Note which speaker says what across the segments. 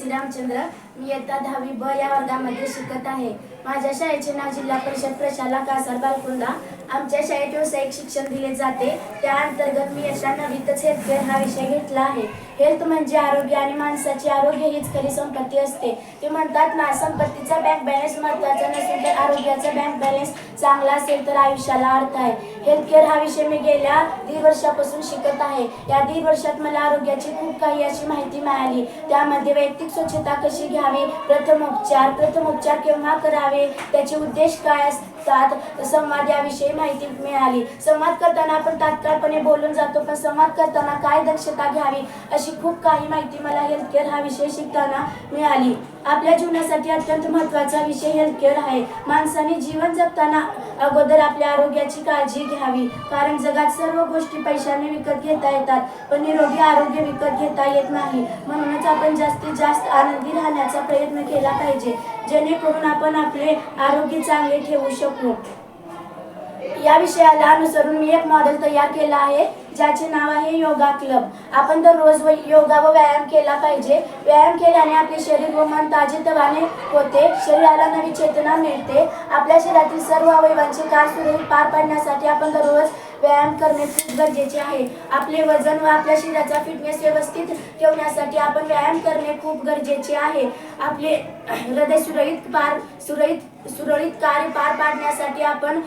Speaker 1: C Ramachandra मी इयत्ता दहावी ब या वर्गामध्ये शिकत आहे. माझ्या शाळेचे नाव जिल्हा परिषद प्रशाला कासार बालकुंदा आमच्या शाळेत व्यावसायिक शिक्षण दिले जाते. त्या अंतर्गत मी इयत्ता नववीतच हेल्थकेअर हा विषय घेतला आहे. हेल्थ म्हणजे आरोग्य आणि माणसाचे आरोग्य हीच खरी संपत्ती असते. ते म्हणतात ना संपत्तीचा बँक बॅलन्स महत्त्वाचा नसेल तर आरोग्याचा बँक बॅलन्स चांगला असेल तर आयुष्याला अर्थ आहे. हेल्थकेअर हा विषय मी गेल्या दीड वर्षापासून शिकत आहे. या दीड वर्षात मला आरोग्याची खूप काही अशी माहिती मिळाली. त्यामध्ये वैयक्तिक स्वच्छता कशी घ्यावी प्रथमोपचार प्रथमोपचार केव्हा करावे? त्याचे उद्देश काय असतात संवाद याविषयी माहिती मिळाली. संवाद करताना आपण तात्काळपणे बोलून जातो पण संवाद करताना काय दक्षता घ्यावी अशी खूप काही माहिती मला हेल्थकेअर हा विषय शिकताना मिळाली. आपल्या जीवनासाठी अत्यंत महत्त्वाचा विषय हेल्थकेअर आहे. माणसाने जीवन जगताना अगोदर आपल्या आरोग्याची काळजी घ्यावी. कारण जगात सर्व गोष्टी पैशाने विकत घेता येतात पण निरोगी आरोग्य विकत घेता येत नाही. म्हणूनच आपण जास्तीत जास्त आनंदी राहण्याचा प्रयत्न केला पाहिजे. जेणेकरून आपण आपले आरोग्य चांगले ठेवू शकू. या विषयाला अनुसरून मी एक मॉडेल तयार केला आहे ज्याचे नाव आहे योगा क्लब. आपण दररोज व- योगा व व्यायाम केला पाहिजे. व्यायाम केल्याने आपले शरीर व मन ताजेतवाने होते शरीराला नवी चेतना मिळते. आपल्या शरीरातील सर्व अवयवांचे कार सुरळीत पार पाडण्यासाठी आपण दररोज व्यायाम करणे खूप गरजेचे आहे. आपले वजन व आपल्या शरीराचा फिटनेस व्यवस्थित ठेवण्यासाठी आपण व्यायाम करणे खूप गरजेचे आहे. आपले हृदय सुरळीत पार सुरळीत सुरळीत कार्य पार पाडण्यासाठी आपण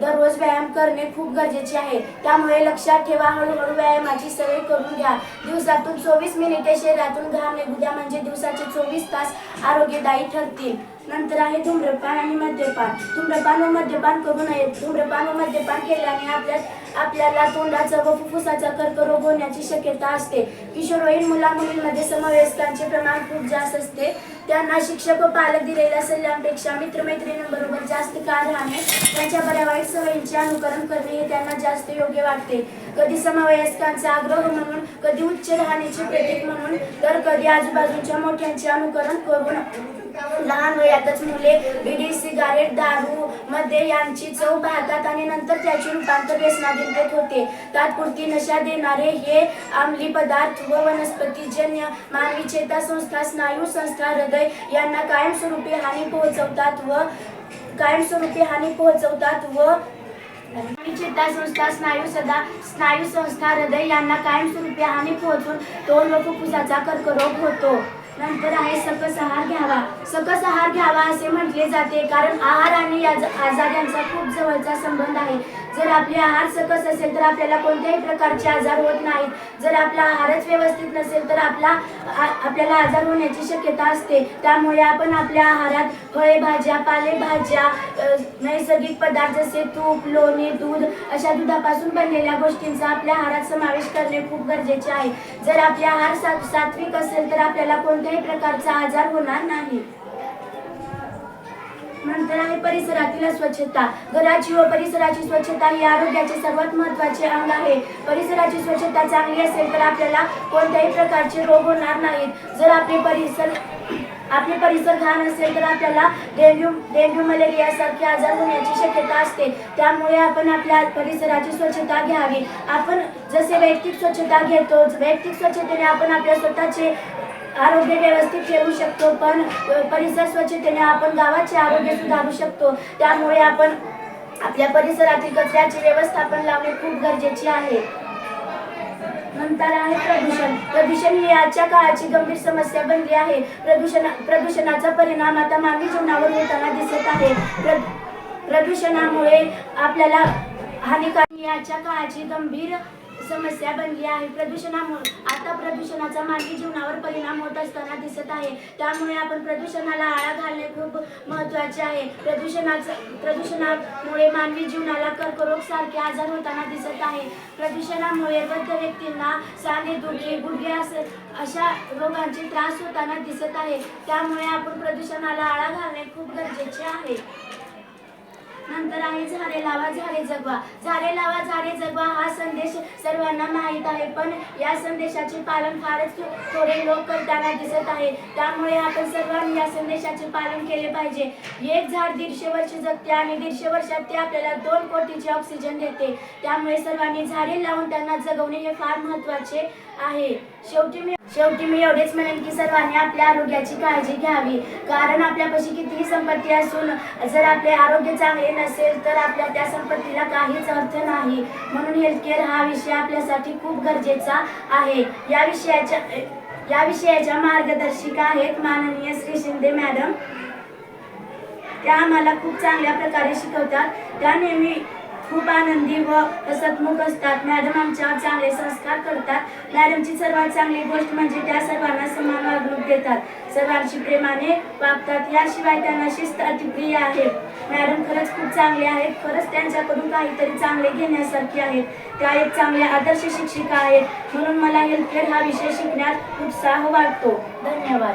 Speaker 1: दररोज व्यायाम करणे खूप गरजेचे आहे. त्यामुळे लक्षात ठेवा हळूहळू व्यायामाची सवय करून घ्या. दिवसातून चोवीस मिनिटे शरीरातून घाम निघू द्या म्हणजे दिवसाचे चोवीस तास आरोग्यदायी ठरतील. नंतर आहे धूम्रपान आणि मद्यपान. धूम्रपान व मद्यपान करू नये धूम्रपान व मद्यपान केल्याने आपल्या आपल्याला तोंडाचा व फुफ्फुसाचा कर्करोग होण्याची शक्यता असते. किशोरवयीन मुला मुलींमध्ये समवयस्कांचे प्रमाण खूप जास्त असते. त्यांना शिक्षक व पालक दिलेल्या सल्ल्यांपेक्षा मित्रमैत्रिणींबरोबर जास्त काळ राहणे त्यांच्या बऱ्या वाईट सवयींचे अनुकरण करणे हे त्यांना जास्त योग्य वाटते. कधी समवयस्कांचा आग्रह म्हणून कधी उच्च राहण्याचे प्रतीक म्हणून तर कधी आजूबाजूच्या मोठ्यांचे अनुकरण करून. लहान वयातच मुले बिडी सिगारेट दारू मध्ये यांची चव पाहतात आणि नंतर त्याचे रूपांतर व्यसनाधीनतेत होते. तात्पुरती नशा देणारे हे आमली पदार्थ व वनस्पतीजन्य मानवी चेता संस्था स्नायू संस्था हृदय यांना कायमस्वरूपी हानी पोहोचवतात व कायमस्वरूपी हानी पोहोचवतात व आणि चेता संस्था स्नायू सदा स्नायू संस्था हृदय यांना कायमस्वरूपी हानी पोहोचून तोंड व फुफ्फुसाचा कर्करोग होतो. नंतर आहे सकस आहार घ्यावा. सकस आहार घ्यावा असे म्हटले जाते कारण आहार आणि याज- आजार यांचा खूप जवळचा संबंध आहे. जर आपले आहार सकस असेल तर आपल्याला कोणत्याही प्रकारचे आजार होत नाहीत. जर आपला आहारच व्यवस्थित नसेल तर आपला आपल्याला आजार होण्याची शक्यता असते. त्यामुळे आपण आपल्या आहारात फळे भाज्या पालेभाज्या नैसर्गिक पदार्थ जसे तूप लोणी दूध अशा दुधापासून बनलेल्या गोष्टींचा आपल्या आहारात समावेश करणे खूप गरजेचे आहे. जर आपले आहार सा- सात्विक असेल तर आपल्याला कोणत्याही प्रकारचा आजार होणार नाही. नंतर आहे परिसरातील स्वच्छता घराची व परिसराची स्वच्छता ही आरोग्याचे सर्वात महत्त्वाचे अंग आहे. परिसराची स्वच्छता चांगली असेल तर आपल्याला कोणत्याही प्रकारचे रोग होणार नाहीत. जर आपले परिसर आपले परिसर घाण असेल तर आपल्याला डेंग्यू डेंग्यू मलेरियासारखे आजार होण्याची शक्यता असते. त्यामुळे आपण आपल्या परिसराची स्वच्छता घ्यावी. आपण जसे वैयक्तिक स्वच्छता घेतो वैयक्तिक स्वच्छतेने आपण आपल्या स्वतःचे आरोग्य व्यवस्थित ठेवू शकतो पण परिसर स्वच्छतेने आपण गावाचे आरोग्य सुधारू शकतो. त्यामुळे आपण आपल्या परिसरातील कचऱ्याचे व्यवस्थापन लावणे खूप गरजेचे आहे. नंतर आहे प्रदूषण. प्रदूषण ही आजच्या काळाची गंभीर समस्या बनली आहे. प्रदूषण प्रदूषणाचा परिणाम आता मानवी जीवनावर होताना दिसत आहे. प्र- प्रदूषणामुळे आपल्याला हानिकारक आजच्या काळाची गंभीर समस्या बनली आहे. प्रदूषणामुळे आता प्रदूषणाचा मानवी जीवनावर परिणाम होत असताना दिसत आहे. त्यामुळे आपण प्रदूषणाला आळा घालणे खूप महत्त्वाचे आहे. प्रदूषणाचं प्रदूषणामुळे मानवी जीवनाला कर्करोग सारखे आजार होताना दिसत आहे. प्रदूषणामुळे वृद्ध व्यक्तींना सांधेदुखी गुडघे असे अशा रोगांचे त्रास होताना दिसत आहे. त्यामुळे आपण प्रदूषणाला आळा घालणे खूप गरजेचे आहे. नंतर आहे झाडे लावा झाडे जगवा. झाडे लावा झाडे जगवा हा संदेश सर्वांना माहीत आहे पण या संदेशाचे पालन फारच थोडे लोक करताना दिसत आहे. त्यामुळे आपण सर्वांनी या संदेशाचे पालन केले पाहिजे. एक झाड दीडशे वर्ष जगते आणि दीडशे वर्षात ते आपल्याला दोन कोटीचे ऑक्सिजन देते. त्यामुळे सर्वांनी झाडे लावून त्यांना जगवणे हे फार महत्त्वाचे आहे. शेवटी मी शेवटी मी एवढेच म्हणेन की सर्वांनी आपल्या आरोग्याची काळजी घ्यावी. कारण आपल्यापाशी कितीही संपत्ती असून जर आपले आरोग्य चांगले नसेल तर आपल्या त्या संपत्तीला काहीच अर्थ नाही. म्हणून हेल्थकेअर हा विषय आपल्यासाठी खूप गरजेचा आहे. या विषयाच्या या विषयाच्या मार्गदर्शिका आहेत माननीय श्री शिंदे मॅडम. त्या आम्हाला खूप चांगल्या प्रकारे शिकवतात. त्या नेहमी खूप आनंदी व हसतमुख असतात. मॅडम आमच्यावर चांगले संस्कार करतात. मॅडमची सर्वात चांगली गोष्ट म्हणजे त्या सर्वांना समान वागणूक देतात. सर्वांशी प्रेमाने वागतात. याशिवाय त्यांना शिस्त अतिप्रिय आहे. मॅडम खरंच खूप चांगले आहेत. खरंच त्यांच्याकडून काहीतरी चांगले घेण्यासारखे आहेत. त्या एक चांगल्या आदर्श शिक्षिका आहेत. म्हणून मला हेल्थकेअर हा विषय शिकण्यात उत्साह वाटतो. धन्यवाद.